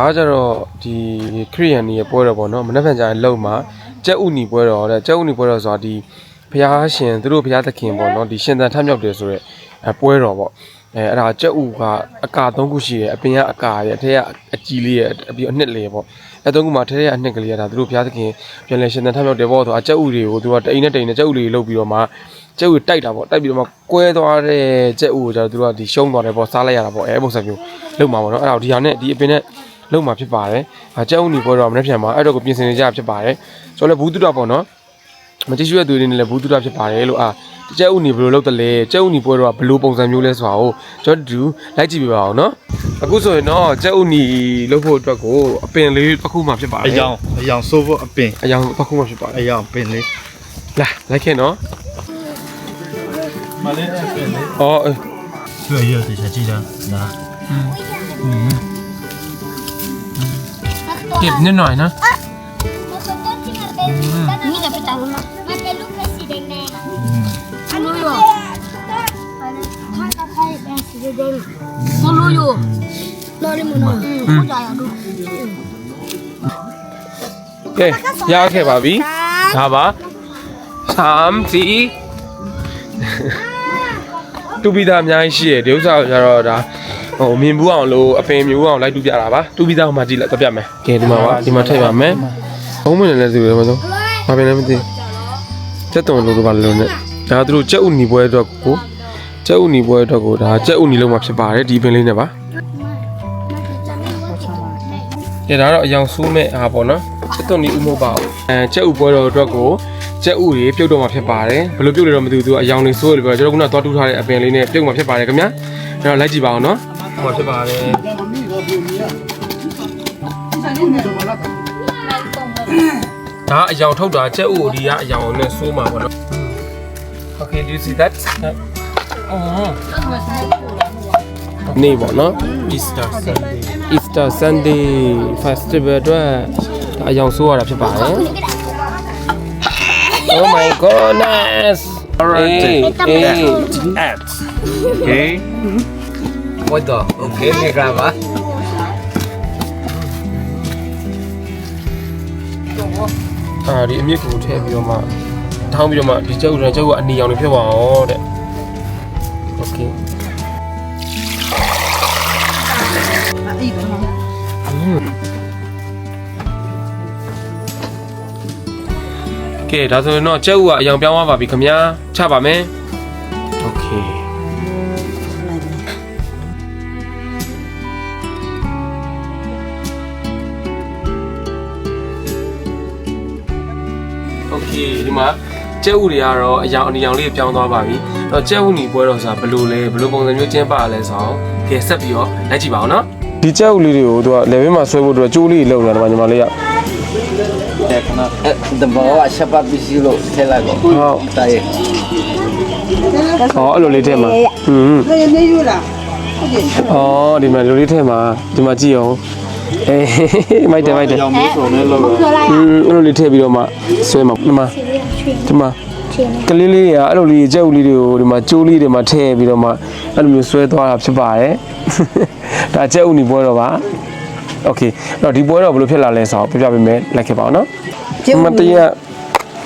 ဒါကကြတော့ဒီခရီးယန်နီရဲ့ပွဲတော်ပေါ့နော်မနေ့ကကြာရင်လုံမှာကျက်ဥနီပွဲတော်တဲ့ကျက်ဥနီပွဲတော်ဆိုတာဒီဘုရားရှင်သူတို့ဘုရားသခင်ပေါ့နော်ဒီရှင်သန်ထမြောက်တယ်ဆိုရက်အဲပွဲတော်ပေါ့အဲအဲ့ဒါကျက်ဥကအကာ၃ခုရှိတယ်အပြင်ကအကာရဲ့အထက်ကအကြီးလေးရဲ့အပြီးအနှစ်လေးပေါ့အဲ၃ခုမှာထဲထဲကအနှစ်ကလေးကဒါသူတို့ဘုရားသခင်ပြန်လဲရှင်သန်ထမြောက်တယ်ပေါ့ဆိုတာကျက်ဥတွေကိုသူကတအိမ်နဲ့တအိမ်နဲ့ကျက်ဥတွေလုတ်ပြီးတော့မှကျက်ဥတိုက်တာပေါ့တိုက်ပြီးတော့မှကွဲသွားတဲ့ကျက်ဥကိုကျတော့သူတို့ကဒီရှုံးသွားတယ်ပေါ့စားလိုက်ရတာပေါ့အဲပုံစံမျိုးလုတ်မှာပေါ့နော်အဲ့ဒါကိုဒီဟာနဲ့ဒီအပင်နဲ့ လုံးမှာဖြစ်ပါတယ်။အကျုံးနေပွဲတော့မနေ့ပြန်မှာအဲ့တော့ကိုပြင်ဆင်နေကြဖြစ်ပါတယ်။ဆိုတော့လည်းဘူးတုဒပေါ့နော်။မတိရှိတဲ့သူတွေနဲ့လည်းဘူးတုဒဖြစ်ပါတယ်လို့အာကျဲဥနေဘယ်လိုလုပ်တယ်လဲကျဲဥနေပွဲတော့ဘယ်လိုပုံစံမျိုးလဲဆိုတာကိုကျွန်တော်တို့လိုက်ကြည့်ပြပါအောင်နော်။အခုဆိုရင်တော့ကျဲဥနေလုပ်ဖို့အတွက်ကိုအပင်လေးတစ်ခုမှဖြစ်ပါတယ်အယောင်အယောင်ဆိုးဖို့အပင်အယောင်တစ်ခုမှဖြစ်ပါတယ်အယောင်ပင်လေး။လာလိုက်ခဲ့နော်မလေးအပင်လေး။အော်အေးရွရွတခြားကြည့်တာနာ เก็บนิดหน่อยนะ นี่จะไปจับมันมามันเป็นลูกเป็นสีแดงๆอ่ะ อืม ฉันรู้อยู่ข้างกับใครเป็นสีแดงฉันรู้อยู่รอเลยมึงอืมเข้าใจอ่ะดู ကဲရခဲ့ပါပြီဒါပါ3စီတူပီတာအများကြီးရှိရဒီဥစ္စာကိုကျတော့ဒါ ဟိုမြင်ဘူးအောင်လို့အပင်မြင်ဘူးအောင်လိုက်တူပြတာပါတူပီတာကိုမှကြည့်လိုက်တော့ပြမယ်ကဲဒီမှာပါဒီမှာထည့်ပါမယ်ဘုံမနေလဲစီတယ်မဆုံးဘာပင်လဲမသိစက်တုံလို့တော့ပါလို့နဲ့ဒါသူတို့ကြက်ဥနီပွဲအတွက်ကိုကြက်ဥနီပွဲအတွက်ကိုဒါကြက်ဥနီလုံးမှာဖြစ်ပါတယ်ဒီပင်လေးနဲ့ပါကဲဒါတော့အယောင်ဆိုးမဲ့ဟာပေါ့နော်စက်တုံနီဥမဟုတ်ပါဘူးအဲကြက်ဥပွဲတော်အတွက်ကိုကြက်ဥတွေပြုတ်တော့မှာဖြစ်ပါတယ်ဘယ်လိုပြုတ်လဲတော့မသိဘူးသူကအယောင်လေးဆိုးတယ်ပြောကျွန်တော်ကသွားတူးထားတဲ့အပင်လေးနဲ့ပြုတ်မှာဖြစ်ပါတယ်ခင်ဗျာအဲ့တော့လိုက်ကြည့်ပါအောင်နော် ဟိုမှာဖြစ်ပါတယ်ဒါအယောင်ထုတ်တာကြက်ဥဒီကအယောင်နဲ့ဆိုးမှာပေါ့နော် Okay do you see that အော်နေပေါ့နော် Easter Sunday Easter Sunday Festival အတွက်ဒါအယောင်ဆိုးရတာဖြစ်ပါတယ် Oh my goodness Alright. Hey, hey. ants okay What the? Okay, may grandma. အာဒီအမြင့်ကိုထည့်ပြီးတော့မှထောင်းပြီးတော့မှဒီကျုပ်ရကျုပ်ကအနီရောင်တွေဖြစ်ပါအောင်တဲ့ Okay ကဲဒါဆိုရင်တော့ကျုပ်ကအယောင်ပြောင်းသွားပါပြီခင်ဗျာချပါမယ် Okay မှာကျဲဥတွေကတော့အယောင်အနီရောင်လေးပြောင်းသွားပါပြီ။တော့ကျဲဥနီပွဲတော်ဆိုတာဘယ်လိုလဲဘယ်လိုပုံစံမျိုးကျင်းပါလဲဆိုတော့ကဲဆက်ပြီးတော့လက်ကြည့်ပါအောင်နော်။ဒီကျဲဥလေးတွေကိုသူကလေဘင်းမှာဆွဲဖို့အတွက်ကြိုးလေးလောက်လာတယ်ညီမလေးက။ဒါကနဒါဘောကရှပပီစီလို့ထဲလိုက်တော့ဟုတ်တာရဲ့။ဟောအဲ့လိုလေးထဲမှာဟွန်း။နေနေယူလား။အော်ဒီမှာလူလေးထဲမှာဒီမှာကြည့်အောင်။ အေးမိုက်တယ်မိုက်တယ် အယောင်မျိုးစုံနဲ့လောက် ။ဟွန်းအဲ့လိုလေးထည့်ပြီးတော့မှဆွဲမှာဒီမှာဒီမှာကလေးလေးတွေကအဲ့လိုလေးကျဲဥလေးတွေကိုဒီမှာကြိုးလေးတွေမှာထည့်ပြီးတော့မှအဲ့လိုမျိုးဆွဲသွားတာဖြစ်ပါတယ်။ဒါကျဲဥနီပွဲတော်ပါ။ Okay အဲ့တော့ဒီပွဲတော်ဘယ်လိုဖြစ်လာလဲဆိုတော့ပြပြပေးမယ်လိုက်ခဲ့ပါအောင်နော်။ဒီမှာတရ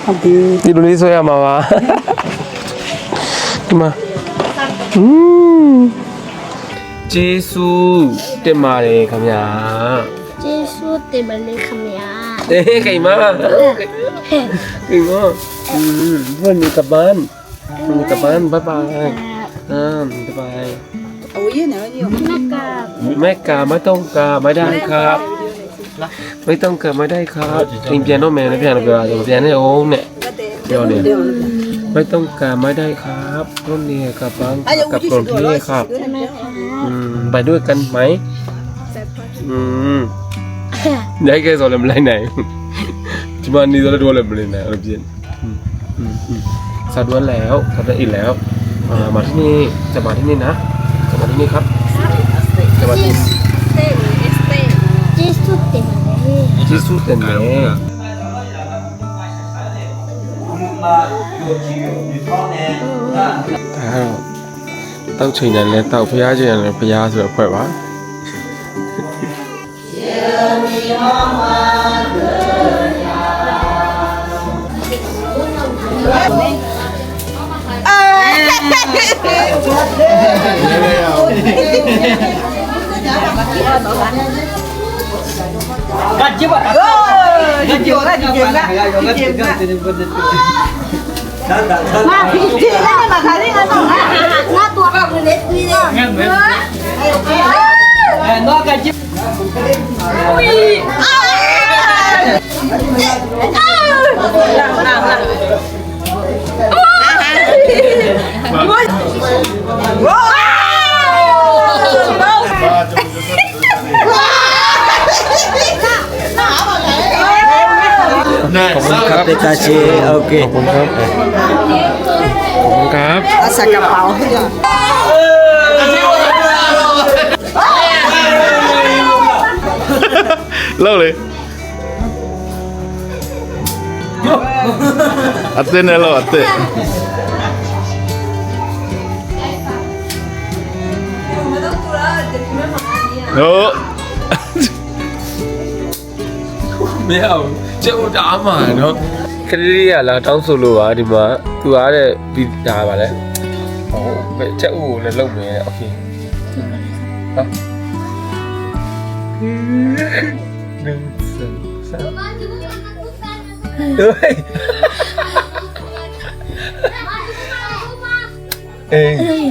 好的。 ဒီလိုလေးဆွဲရမှာပါဒီမှာอืม ကျေးဇူးတင်ပါတယ်ခင်ဗျာကျေးဇူးတင်ပါยယ်ခင်นเฮ้ไก่มาไก่มาอืมเพื่อนมีกลับบ้านมีกลับบ้านบ๊ายบายอ่าบ๊ายบายโอ้ยเหนวะนี่แม่กาแม่กาไม่ต้องกาไม่ได้ครับ ไม่ต้องกาไม่ได้ครับจริงเปียโนแมนนะเปียโนเปียโนเปียโนโอ้เนี่ยเดี๋ยวเนี่ยไม่ต้องกาไม่ได้ครับรุ่นเนี่ยกับบ้างกับกรุงเทพครับ ไปด้วยกันไหมอืม Jij is al een blij nee. Cuma ni dah dua lebih blij nee, lebih. สะดวนแล้วสะดวนอีกแล้วมาที่นี่จะมาที่นี่นะจะมาที่นี่ครับจะมาที่จิสุเต็นเน่จิสุเต็นเน่อ้าว တောက်ချိန်တယ်လဲတောက်ဖျားချိန်တယ်လဲဖျားဆိုတော့ဖွဲ့ပါ มาพี่ที่นั่นมาขายที่นั่นหน้าตัวก็เป็นเล็กนี่เลยเออนอกกันจิ๊บอุ้ยหลังหลังหลังว้าวขอบคุณครับเดตาเชโอเคขอบคุณครับ คุณครับ เอาใส่กระเป๋าให้ด้วยเล่าเลยอัดเต้นได้แล้วอัดเต้น No. Mèo, chơi đá mà nó ရီးလေးကလာတောင်းဆိုလို့ပါဒီမှာသူအားတဲ့ဒီဒါပါလဲဟိုဘယ်ချက်ဥကိုလည်းလုပ်မယ်โอเคဟာနင်းစံစံဟေးအေး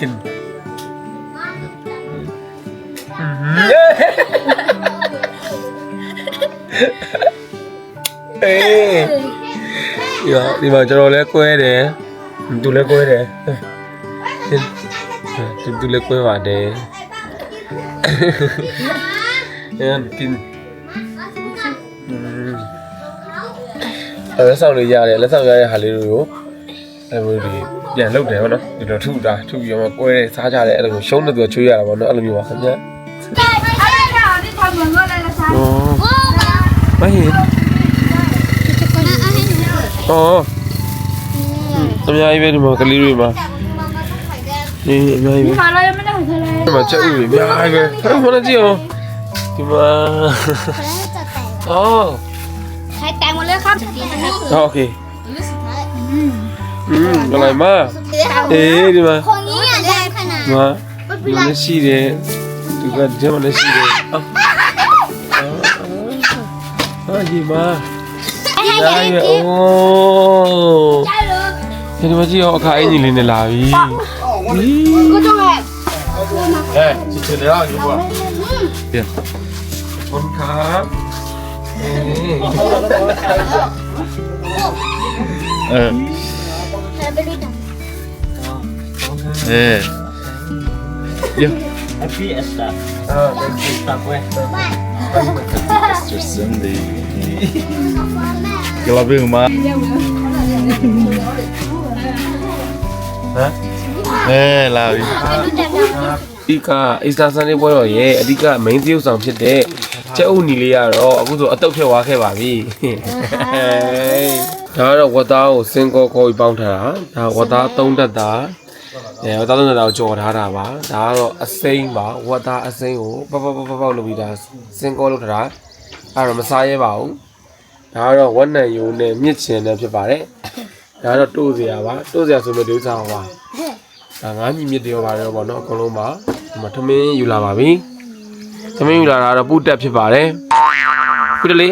ကင် အေးဒီမှာဒီမှာကျွန်တော်လည်းကွဲတယ်သူလည်းကွဲတယ်သူသူလည်းကွဲပါတယ်အဲ့กินအဲ့လက်ဆောင်လေးရတယ်လက်ဆောင်ရတဲ့ဟာလေးတွေကိုအဲ့လိုဒီပြန်လုပ်တယ်ဗောနော်ဒီလိုထုတာထုပြီးတော့ကွဲတယ်စားကြတယ်အဲ့လိုရှုံးတဲ့သူကချွေးရတာဗောနော်အဲ့လိုမျိုးပါခင်ဗျာ อ๋อทำยังไงเป็นมากระลิรีมานี่ไม่ไม่มาเรยังไม่ได้หอยทเลมาเจ้าอื่นไม่ได้เลยเฮ้ยมานอะไรอะที่มาอ๋อใครแต่งหมดเลยครับโอเคอืมอะไรมาเอ๊ะทีมาคนนี้อะไรขนาดมามันสีเดียดูกันเจ้ามันสีเดียอะอะดีมา များကြီးပဲအိုး ได้เลย ဒီမှာကြည့်အောင်အခါအင်ဂျင်လေးနဲ့လာပြီ ก็ต้องแบบ เอ้ยชิชิเลยอ่ะอยู่ป่ะ ขอบคุณครับนี่ เออ ไปดูจัง เออเดี๋ยว Happy Esta. อ่า Tak weh. Mr. Cindy. Que lá vem o mar. Eh, lá vi. အဓိက Easter Sunday ပွဲတော်ရဲ့အဓိက main သရုပ်ဆောင်ဖြစ်တဲ့ကျဲအုပ်နီလေးကတော့အခုဆိုအတုတ်ဖြတ်သွားခဲ့ပါပြီ။ဒါကတော့ဝတ်သားကိုစင်ကောကောပြီးပေါင်းထားတာ။ဒါဝတ်သား၃တက်တာ။ အဲဝတ်သား၃တက်တာကိုကြော်ထားတာပါဒါကတော့အစိမ်းပါဝတ်သားအစိမ်းကိုပေါက်ပေါက်ပေါက်ပေါက်လုပ်ပြီးဒါစင်ကောလုပ်ထားတာအဲ့တော့မစားရဲပါဘူးဒါကတော့ဝက်နံယုံနဲ့မြင့်ချင်နဲ့ဖြစ်ပါတယ်ဒါကတော့တိုးစရာပါတိုးစရာဆိုလို့ဒီဥစ္စာပါ ဒါငါးညီမြစ်တွေရောပါတယ်ပေါ့နော်အကုန်လုံးပါဒီမှာထမင်းယူလာပါပြီထမင်းယူလာတာတော့ပူတက်ဖြစ်ပါတယ်ပူတလေ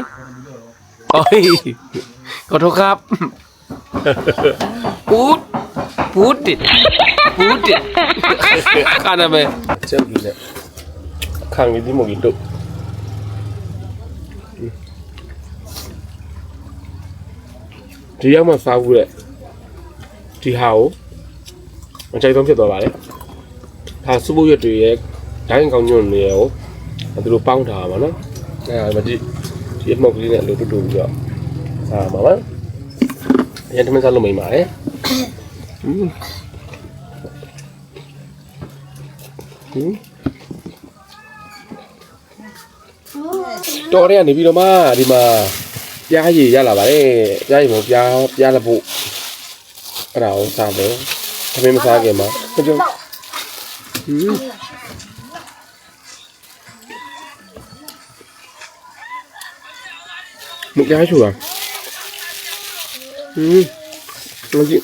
အိုးขอโทษครับปูดปูดดิ ဘူးတဲ့ခါနာပဲချက်ယူလက်ခံရဒီမဂီတုတ်ဒီရောက်မှစားဘူးတဲ့ဒီဟာကိုအကြိုက်ဆုံးဖြစ်သွားပါလေဒါစုပ်ပုတ်ရွက်တွေရဲ့ဒိုင်းကောင်းညွန့်တွေရောသူတို့ပေါင်းထားပါမှာနော်အဲဒါမှဒီဒီမောက်ကလေးနဲ့လိုတူတူပြီးတော့စားပါပါရန်တမန်စားလို့မိပါတယ် ဟင်တော်တဲ့ကနေပြီးတော့မှဒီမှာပြားရည်ရလာပါတယ်ပြားရည်မပြားပြားလက်ဖို့အဲ့ဒါကိုစားမယ်သမင်းမစားခင်မှာကြည့်ဟင်မပြားရှူတာဟင်မကြည့်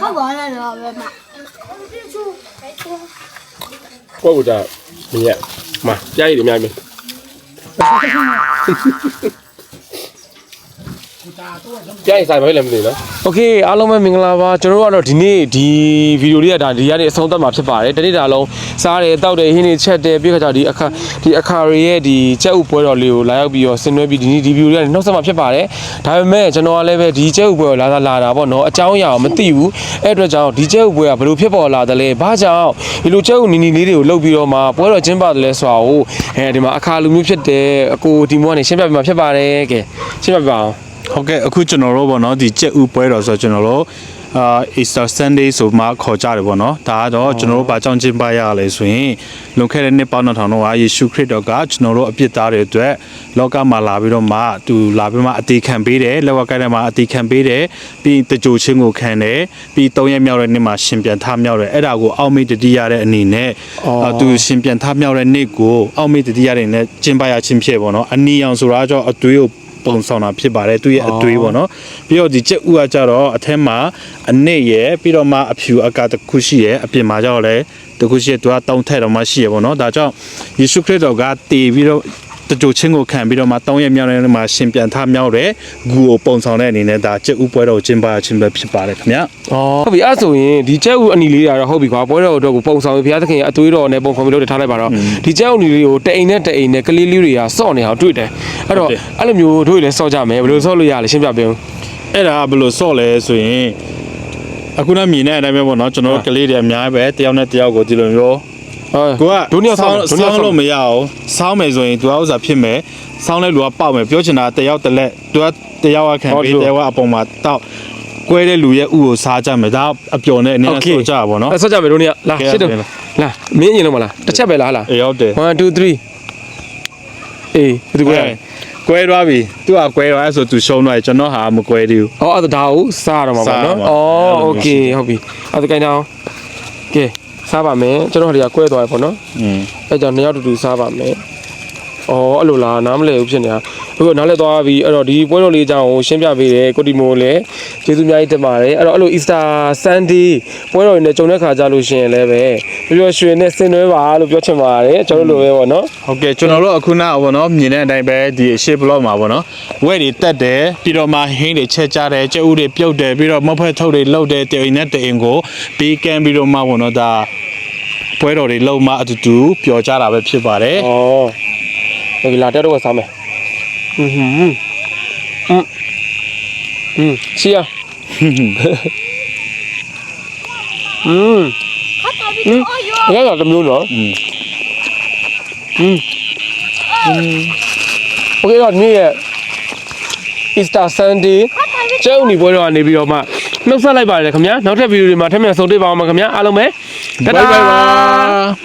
ခောက်ပါနဲ့တော့ပဲမကိုယ့်ကဒါမရက်မပြရည်အများကြီး ကြားရည်ဆိုင်ပဲလည်းမသိနော်โอเคအားလုံးပဲမင်္ဂလာပါကျွန်တော်တို့ကတော့ဒီနေ့ဒီဗီဒီယိုလေးကဒါဒီရတဲ့အဆုံးသတ်မှာဖြစ်ပါတယ်တနေ့တာလုံးစားတယ်တောက်တယ်ဟင်းတွေချက်တယ်ပြီးခါကျဒီအခါဒီအခါရရဲ့ဒီကြက်ဥပွဲတော်လေးကိုလာရောက်ပြီးတော့ဆင်နွှဲပြီးဒီနေ့ဒီဗီဒီယိုလေးကနောက်ဆက်မှာဖြစ်ပါတယ်ဒါပေမဲ့ကျွန်တော်ကလည်းပဲဒီကြက်ဥပွဲကိုလာလာလာတာပေါ့နော်အကြောင်းအရာကိုမသိဘူးအဲ့အတွက်ကြောင့်ဒီကြက်ဥပွဲကဘယ်လိုဖြစ်ပေါ်လာတယ်လဲဘာကြောင့်ဒီလိုကြက်ဥနီနီလေးတွေကိုလှုပ်ပြီးတော့မှပွဲတော်ကျင်းပါတယ်လဲဆိုတာကိုအဲဒီမှာအခါလူမျိုးဖြစ်တဲ့အကိုဒီမောကနေရှင်းပြပေးမှာဖြစ်ပါတယ်ကဲရှင်းပြပေးပါအောင် ဟုတ်ကဲ့အခုကျွန်တော်တို့ပေါ့နော်ဒီကြက်ဥပွဲတော်ဆိုတော့ကျွန်တော်တို့အာ Easter Sunday ဆိုမှခေါ်ကြတယ်ပေါ့နော်ဒါကတော့ကျွန်တော်တို့ဘာကြောင့်ကျင်းပရလဲဆိုရင်လွန်ခဲ့တဲ့နှစ်ပေါင်း2000တော့ကယေရှုခရစ်တော်ကကျွန်တော်တို့အပြစ်သားတွေအတွက်လောကမှာလာပြီးတော့မှသူလာပြီးမှအသေးခံပေးတယ်လက်ဝါးကိုက်ထဲမှာအသေးခံပေးတယ်ပြီးတကြိုချင်းကိုခံတယ်ပြီး၃ရက်မြောက်တဲ့နေ့မှာရှင်ပြန်ထမြောက်တယ်အဲ့ဒါကိုအောက်မေ့တတိရတဲ့အနေနဲ့အာသူရှင်ပြန်ထမြောက်တဲ့နေ့ကိုအောက်မေ့တတိရတဲ့နေ့ကျင်းပရခြင်းဖြစ်ပေါ့နော်အနီအောင်ဆိုတာကြောင့်အသွေးကို ပုံဆောင်တာဖြစ်ပါတယ်သူရဲ့အတွေးပေါ့နော်ပြီးတော့ဒီကြက်ဥကကြတော့အထက်မှာအနစ်ရယ်ပြီးတော့မှအဖြူအကာတစ်ခုရှိရယ်အပြင်မှာကျတော့လည်းတစ်ခုရှိရယ်သူကတောင်းထက်တော့မှရှိရယ်ပေါ့နော်ဒါကြောင့်ယေရှုခရစ်တော်ကတည်ပြီးတော့ တကြိုချင်းကိုခံပြီးတော့မှတောင်းရမြောက်တဲ့မှာရှင်ပြန်ထမြောက်တယ်ဂူကိုပုံဆောင်တဲ့အနေနဲ့ဒါကြက်ဥပွဲတော်ကိုကျင်းပခြင်းပဲဖြစ်ပါတယ်ခင်ဗျာอ๋อဟုတ်ပြီအဲ့ဆိုရင်ဒီကျဲဥအနီလေးတွေကတော့ဟုတ်ပြီကွာပွဲတော်အတွက်ကိုပုံဆောင်ပြီးဘုရားသခင်ရဲ့အသွေးတော်နဲ့ပုံဖော်ပြီးလို့ထားလိုက်ပါတော့ဒီကျဲဥအနီလေးကိုတအိမ်နဲ့တအိမ်နဲ့ကလေးလေးတွေကစော့နေအောင်တွေ့တယ်အဲ့တော့အဲ့လိုမျိုးတို့လည်းစော့ကြမယ်ဘယ်လိုစော့လို့ရလဲရှင်းပြပေးဦးအဲ့ဒါကဘယ်လိုဆော့လဲဆိုရင်အခုနမြင်တဲ့အတိုင်းပဲပေါ့နော်ကျွန်တော်တို့ကလေးတွေအများပဲတယောက်နဲ့တယောက်ကိုဒီလိုမျိုးဟော ကိုက ဒုညောက်ဆောင်း ဆောင်းလို့မရအောင်ဆောင်းမယ်ဆိုရင်သူကဥစားဖြစ်မယ်ဆောင်းလဲလူကပေါက်မယ်ပြောချင်တာတယောက်တစ်လက်သူကတယောက်ကခံပြီးတယောက်ကအပေါ်မှာတောက်ကွဲတဲ့လူရဲ့ဥကိုစားကြမယ်ဒါအပျော်နဲ့အနေနဲ့ဆိုကြတာပေါ့နော် အဲ့စော့ကြမယ်တို့ညလာ ကဲ ရှစ်တော့ ကဲ လာမင်းရင်လုံးမလားတစ်ချက်ပဲလားလား အေးဟုတ်တယ် 1 2 3အေးဘယ်သူကလဲ ကွဲသွားပြီသူကကွဲသွားအဲ့ဆိုသူရှုံးသွားတယ်ကျွန်တော်ဟာမကွဲသေးဘူး အော်အဲ့ဒါကိုစားရတော့မှာပေါ့နော် စားရမှာ အော် အဲ့လို โอ မျိုး เคဟုတ်ပြီအဲ့ဒါကြိုင်တော့ကဲ စားပါမယ်ကျွန်တော်တို့ကကွဲသွားပြီပေါ့နော်อืมအဲကြောင့်နှစ်ယောက်တူတူစားပါမယ်။အော်အဲ့လိုလားနားမလည်ဘူးဖြစ်နေတာ။အခုနားလည်သွားပြီအဲ့တော့ဒီပွဲတော်လေးအကြောင်းကိုရှင်းပြပေးတယ်ကိုတီမိုလည်းကျေးဇူးအများကြီးတင်ပါတယ်။အဲ့တော့အဲ့လို Easter Sunday ပွဲတော်တွေနဲ့ကြုံတဲ့ခါကြလို့ရှိရင်လည်းပဲ ပျော်ပျော်ရွှင်နဲ့ဆင်နွှဲပါလို့ပြောချင်ပါတယ်ကျွန်တော်တို့လိုပဲပေါ့နော်ဟုတ်ကဲ့ကျွန်တော်တို့အခုနကပေါ့နော်မြင်တဲ့အတိုင်းပဲဒီအရှိ blog မှာပေါ့နော်ဝဲတွေတက်တယ်ပြီးတော့မှဟင်းတွေချက်ကြတယ်ကျဲဥတွေပြုတ်တယ်ပြီးတော့မဖက်ထုတ်တွေလှုပ်တယ်တအိမ်နဲ့တအိမ်ကိုပြီးကမ်းပြီးတော့မှပေါ့နော်ဒါပွဲတော်တွေလုံမှအတူတူပျော်ကြတာပဲဖြစ်ပါတယ်။အော်ဒီလာတက်တော့စားမယ်။ဟွန်းဟွန်းဟွန်းဟွန်းချီယာဟွန်း เขาตอบพี่โอ้ย အဲ့ဒါတစ်မျိုးနော် อืม โอเคတော့ဒီနေ့ရဲ့ Easter Sunday ကျဲဥနီပွဲတော်ကနေပြီးတော့မှနှုတ်ဆက်လိုက်ပါတယ်ခင်ဗျာနောက်ထပ်ဗီဒီယိုတွေမှာထပ်မံဆုံတွေ့ပါအောင်ပါခင်ဗျာအားလုံးပဲ ဘိုင်ဘိုင်ပါ 他们